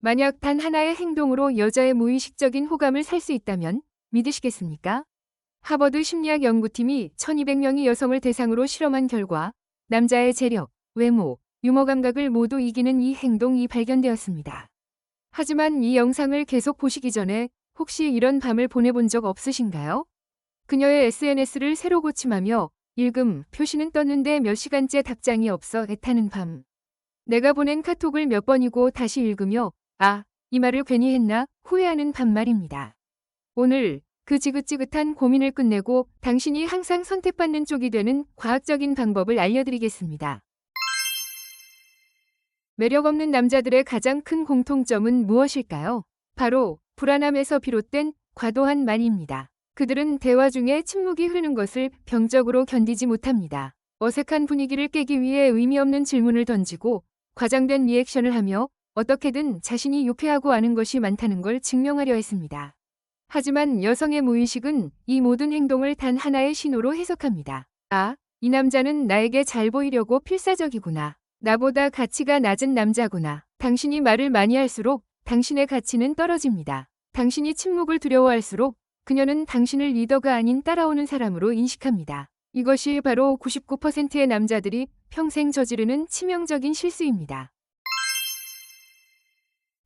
만약 단 하나의 행동으로 여자의 무의식적인 호감을 살 수 있다면 믿으시겠습니까? 하버드 심리학 연구팀이 1200명의 여성을 대상으로 실험한 결과 남자의 재력, 외모, 유머 감각을 모두 이기는 이 행동이 발견되었습니다. 하지만 이 영상을 계속 보시기 전에 혹시 이런 밤을 보내본 적 없으신가요? 그녀의 SNS를 새로 고침하며 읽음, 표시는 떴는데 몇 시간째 답장이 없어 애타는 밤. 내가 보낸 카톡을 몇 번이고 다시 읽으며 아, 이 말을 괜히 했나 후회하는 밤말입니다. 오늘 그 지긋지긋한 고민을 끝내고 당신이 항상 선택받는 쪽이 되는 과학적인 방법을 알려드리겠습니다. 매력 없는 남자들의 가장 큰 공통점은 무엇일까요? 바로 불안함에서 비롯된 과도한 말입니다. 그들은 대화 중에 침묵이 흐르는 것을 병적으로 견디지 못합니다. 어색한 분위기를 깨기 위해 의미 없는 질문을 던지고 과장된 리액션을 하며 어떻게든 자신이 유쾌하고 아는 것이 많다는 걸 증명하려 했습니다. 하지만 여성의 무의식은 이 모든 행동을 단 하나의 신호로 해석합니다. 아, 이 남자는 나에게 잘 보이려고 필사적이구나. 나보다 가치가 낮은 남자구나. 당신이 말을 많이 할수록 당신의 가치는 떨어집니다. 당신이 침묵을 두려워할수록 그녀는 당신을 리더가 아닌 따라오는 사람으로 인식합니다. 이것이 바로 99%의 남자들이 평생 저지르는 치명적인 실수입니다.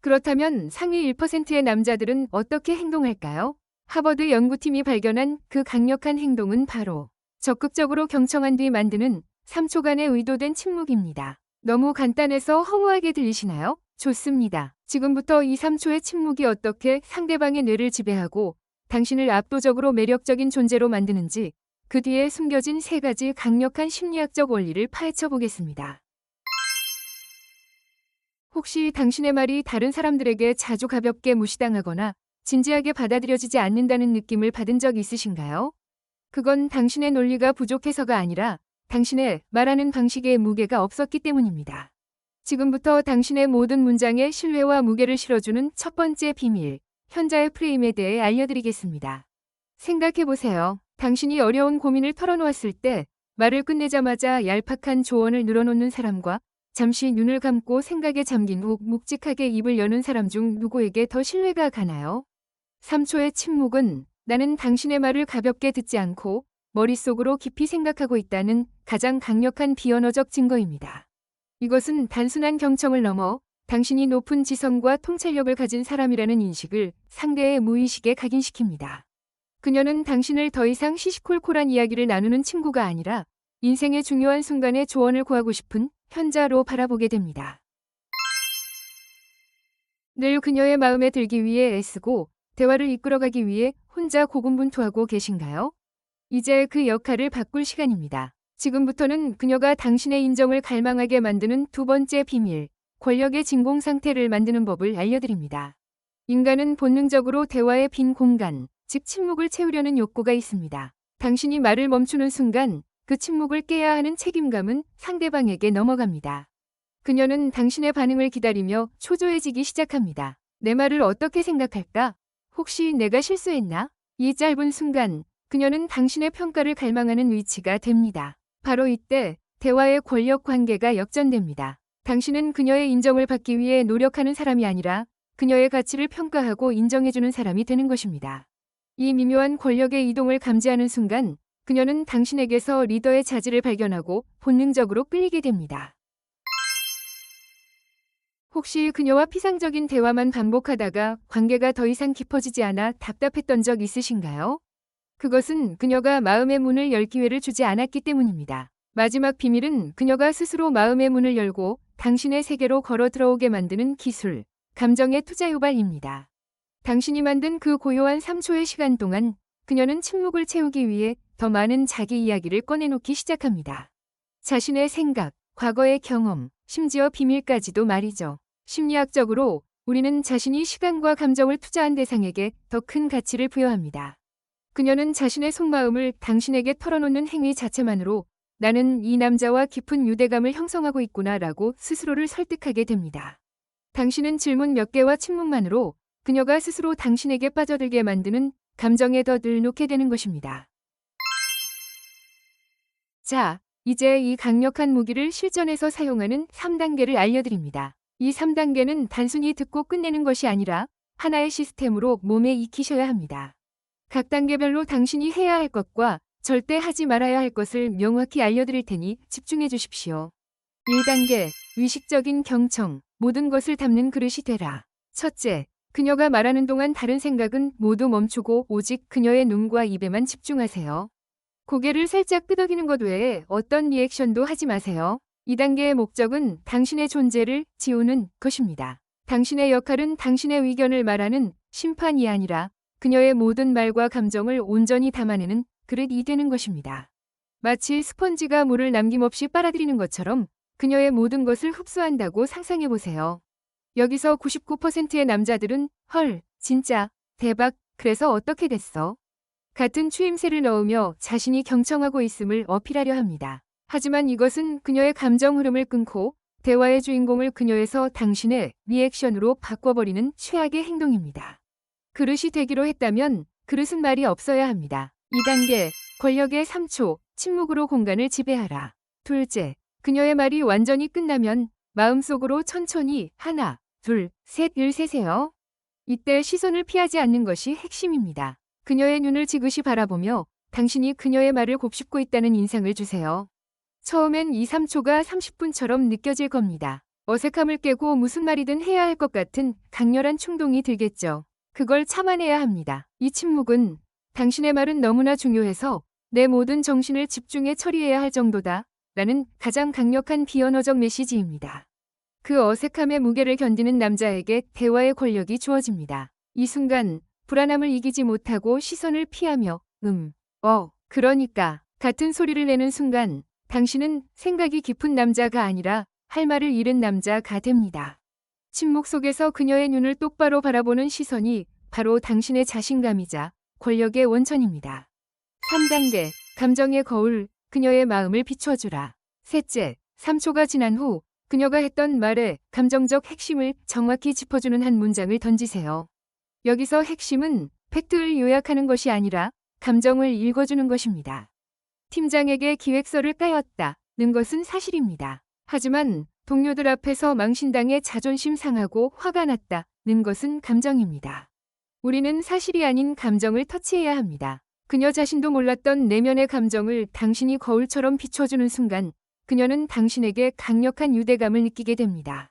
그렇다면 상위 1%의 남자들은 어떻게 행동할까요? 하버드 연구팀이 발견한 그 강력한 행동은 바로 적극적으로 경청한 뒤 만드는 3초간의 의도된 침묵입니다. 너무 간단해서 허무하게 들리시나요? 좋습니다. 지금부터 이 3초의 침묵이 어떻게 상대방의 뇌를 지배하고 당신을 압도적으로 매력적인 존재로 만드는지 그 뒤에 숨겨진 세 가지 강력한 심리학적 원리를 파헤쳐 보겠습니다. 혹시 당신의 말이 다른 사람들에게 자주 가볍게 무시당하거나 진지하게 받아들여지지 않는다는 느낌을 받은 적 있으신가요? 그건 당신의 논리가 부족해서가 아니라 당신의 말하는 방식에 무게가 없었기 때문입니다. 지금부터 당신의 모든 문장에 신뢰와 무게를 실어주는 첫 번째 비밀, 현자의 프레임에 대해 알려드리겠습니다. 생각해보세요. 당신이 어려운 고민을 털어놓았을 때 말을 끝내자마자 얄팍한 조언을 늘어놓는 사람과 잠시 눈을 감고 생각에 잠긴 후 묵직하게 입을 여는 사람 중 누구에게 더 신뢰가 가나요? 3초의 침묵은 나는 당신의 말을 가볍게 듣지 않고 머릿속으로 깊이 생각하고 있다는 가장 강력한 비언어적 증거입니다. 이것은 단순한 경청을 넘어 당신이 높은 지성과 통찰력을 가진 사람이라는 인식을 상대의 무의식에 각인시킵니다. 그녀는 당신을 더 이상 시시콜콜한 이야기를 나누는 친구가 아니라 인생의 중요한 순간에 조언을 구하고 싶은 현자로 바라보게 됩니다. 늘 그녀의 마음에 들기 위해 애쓰고 대화를 이끌어가기 위해 혼자 고군분투하고 계신가요? 이제 그 역할을 바꿀 시간입니다. 지금부터는 그녀가 당신의 인정을 갈망하게 만드는 두 번째 비밀, 권력의 진공 상태를 만드는 법을 알려드립니다. 인간은 본능적으로 대화의 빈 공간, 즉 침묵을 채우려는 욕구가 있습니다. 당신이 말을 멈추는 순간 그 침묵을 깨야 하는 책임감은 상대방에게 넘어갑니다. 그녀는 당신의 반응을 기다리며 초조해지기 시작합니다. 내 말을 어떻게 생각할까? 혹시 내가 실수했나? 이 짧은 순간 그녀는 당신의 평가를 갈망하는 위치가 됩니다. 바로 이때 대화의 권력 관계가 역전됩니다. 당신은 그녀의 인정을 받기 위해 노력하는 사람이 아니라 그녀의 가치를 평가하고 인정해주는 사람이 되는 것입니다. 이 미묘한 권력의 이동을 감지하는 순간 그녀는 당신에게서 리더의 자질을 발견하고 본능적으로 끌리게 됩니다. 혹시 그녀와 피상적인 대화만 반복하다가 관계가 더 이상 깊어지지 않아 답답했던 적 있으신가요? 그것은 그녀가 마음의 문을 열 기회를 주지 않았기 때문입니다. 마지막 비밀은 그녀가 스스로 마음의 문을 열고 당신의 세계로 걸어 들어오게 만드는 기술, 감정의 투자 유발입니다. 당신이 만든 그 고요한 3초의 시간 동안 그녀는 침묵을 채우기 위해 더 많은 자기 이야기를 꺼내놓기 시작합니다. 자신의 생각, 과거의 경험, 심지어 비밀까지도 말이죠. 심리학적으로 우리는 자신이 시간과 감정을 투자한 대상에게 더 큰 가치를 부여합니다. 그녀는 자신의 속마음을 당신에게 털어놓는 행위 자체만으로 나는 이 남자와 깊은 유대감을 형성하고 있구나 라고 스스로를 설득하게 됩니다. 당신은 질문 몇 개와 침묵만으로 그녀가 스스로 당신에게 빠져들게 만드는 감정에 더 늘놓게 되는 것입니다. 자, 이제 이 강력한 무기를 실전에서 사용하는 3단계를 알려드립니다. 이 3단계는 단순히 듣고 끝내는 것이 아니라 하나의 시스템으로 몸에 익히셔야 합니다. 각 단계별로 당신이 해야 할 것과 절대 하지 말아야 할 것을 명확히 알려드릴 테니 집중해 주십시오. 1단계 의식적인 경청 모든 것을 담는 그릇이 되라. 첫째, 그녀가 말하는 동안 다른 생각은 모두 멈추고 오직 그녀의 눈과 입에만 집중하세요. 고개를 살짝 끄덕이는 것 외에 어떤 리액션도 하지 마세요. 2단계의 목적은 당신의 존재를 지우는 것입니다. 당신의 역할은 당신의 의견을 말하는 심판이 아니라 그녀의 모든 말과 감정을 온전히 담아내는 그릇이 되는 것입니다. 마치 스펀지가 물을 남김없이 빨아들이는 것처럼 그녀의 모든 것을 흡수한다고 상상해 보세요. 여기서 99%의 남자들은 헐, 진짜, 대박, 그래서 어떻게 됐어? 같은 추임새를 넣으며 자신이 경청하고 있음을 어필하려 합니다. 하지만 이것은 그녀의 감정 흐름을 끊고 대화의 주인공을 그녀에서 당신의 리액션으로 바꿔버리는 최악의 행동입니다. 그릇이 되기로 했다면 그릇은 말이 없어야 합니다. 2단계 권력의 3초 침묵으로 공간을 지배하라. 둘째 그녀의 말이 완전히 끝나면 마음속으로 천천히 하나, 둘, 셋을 세세요. 이때 시선을 피하지 않는 것이 핵심입니다. 그녀의 눈을 지그시 바라보며 당신이 그녀의 말을 곱씹고 있다는 인상을 주세요. 처음엔 2, 3초가 30분처럼 느껴질 겁니다. 어색함을 깨고 무슨 말이든 해야 할 것 같은 강렬한 충동이 들겠죠. 그걸 참아내야 합니다. 이 침묵은 당신의 말은 너무나 중요해서 내 모든 정신을 집중해 처리해야 할 정도다. 라는 가장 강력한 비언어적 메시지입니다. 그 어색함의 무게를 견디는 남자에게 대화의 권력이 주어집니다. 이 순간 불안함을 이기지 못하고 시선을 피하며 음, 어, 그러니까 같은 소리를 내는 순간 당신은 생각이 깊은 남자가 아니라 할 말을 잃은 남자가 됩니다. 침묵 속에서 그녀의 눈을 똑바로 바라보는 시선이 바로 당신의 자신감이자 권력의 원천입니다. 3단계 감정의 거울 그녀의 마음을 비춰주라. 셋째, 3초가 지난 후 그녀가 했던 말의 감정적 핵심을 정확히 짚어주는 한 문장을 던지세요. 여기서 핵심은 팩트를 요약하는 것이 아니라 감정을 읽어주는 것입니다. 팀장에게 기획서를 까였다. 는 것은 사실입니다. 하지만 동료들 앞에서 망신당해 자존심 상하고 화가 났다. 는 것은 감정입니다. 우리는 사실이 아닌 감정을 터치해야 합니다. 그녀 자신도 몰랐던 내면의 감정을 당신이 거울처럼 비춰주는 순간 그녀는 당신에게 강력한 유대감을 느끼게 됩니다.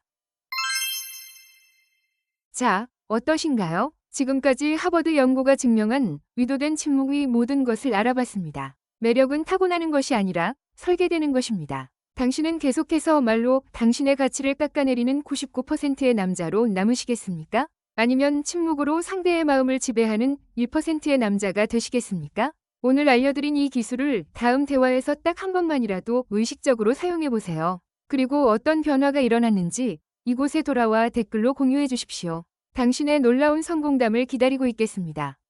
자, 어떠신가요? 지금까지 하버드 연구가 증명한 위도된 침묵이 모든 것을 알아봤습니다. 매력은 타고나는 것이 아니라 설계되는 것입니다. 당신은 계속해서 말로 당신의 가치를 깎아내리는 99%의 남자로 남으시겠습니까? 아니면 침묵으로 상대의 마음을 지배하는 1%의 남자가 되시겠습니까? 오늘 알려드린 이 기술을 다음 대화에서 딱 한 번만이라도 의식적으로 사용해 보세요. 그리고 어떤 변화가 일어났는지 이곳에 돌아와 댓글로 공유해 주십시오. 당신의 놀라운 성공담을 기다리고 있겠습니다.